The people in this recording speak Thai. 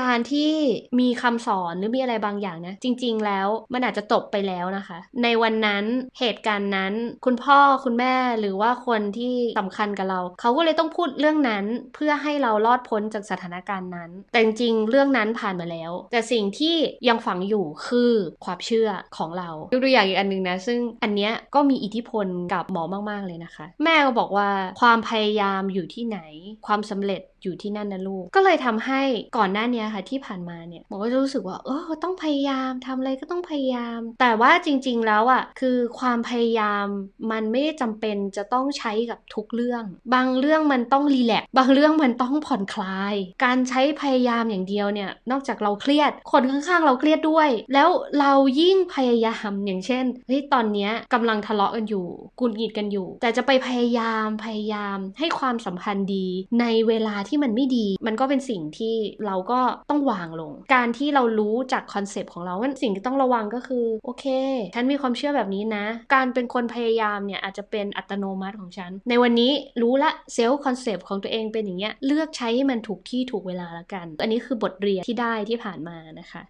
การที่มีคำสอนหรือมีอะไรบางอย่างนะ จริง ๆ แล้วมันอาจจะจบไปแล้วนะคะ ในวันนั้นเหตุการณ์นั้น คุณพ่อคุณแม่หรือว่าคนที่สำคัญกับเรา เขาก็เลยต้องพูดเรื่องนั้นเพื่อให้เรารอดพ้นจากสถานการณ์นั้น แต่จริงๆเรื่องนั้นผ่านมาแล้ว แต่สิ่งที่ยังฝังอยู่คือความเชื่อของเรายกตัวอย่างอีกอันหนึงนะ ซึ่งอันเนี้ยก็มีอิทธิพลกับหมอมากๆเลยนะคะ แม่ก็บอกว่าความพยายามอยู่ที่ไหน ความสำเร็จ อยู่ที่นั่นนะลูก ก็เลยทำให้ก่อนหน้านี้ค่ะที่ผ่านมาเนี่ยหมอก็จะรู้สึกว่าเออต้องพยายามทำอะไรก็ต้องพยายาม แต่ว่าจริง ๆ แล้วอะคือความพยายามมันไม่ได้จำเป็นจะต้องใช้กับทุกเรื่อง บางเรื่องมันต้องรีแลกซ์บางเรื่องมันต้องผ่อนคลาย การใช้พยายามอย่างเดียวเนี่ยนอกจากเราเครียด คนข้างๆ เราเครียดด้วย แล้วเรายิ่งพยายามอย่างเช่นเฮ้ยตอนเนี้ยกำลังทะเลาะกันอยู่กุนหงิดกันอยู่ แต่จะไปพยายามพยายามให้ความสัมพันธ์ดีในเวลาที่มันไม่ดี มันก็เป็นสิ่งที่เราก็ต้องวางลง การที่เรารู้จากคอนเซปต์ของเราว่าสิ่งที่ต้องระวังก็คือ โอเค ฉันมีความเชื่อแบบนี้นะ การเป็นคนพยายามเนี่ยอาจจะเป็นอัตโนมัติของฉัน ในวันนี้รู้ละเซลล์คอนเซปต์ของตัวเองเป็นอย่างเงี้ยเลือกใช้ให้มันถูกที่ถูกเวลาละกัน อันนี้คือบทเรียนที่ได้ที่ผ่านมานะคะ